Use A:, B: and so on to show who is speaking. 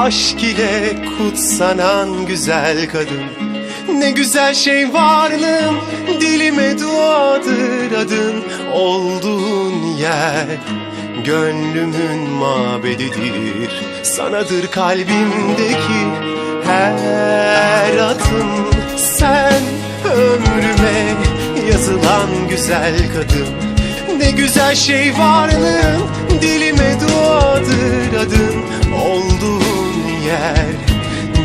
A: aşk ile kutsanan güzel kadın. Ne güzel şey varlığım dilime duadır adın. Olduğun yer gönlümün mabedidir. Sanadır kalbimdeki her adım Sen ömrüme yazılan güzel kadın. Ne güzel şey varlığın dilime duadır adın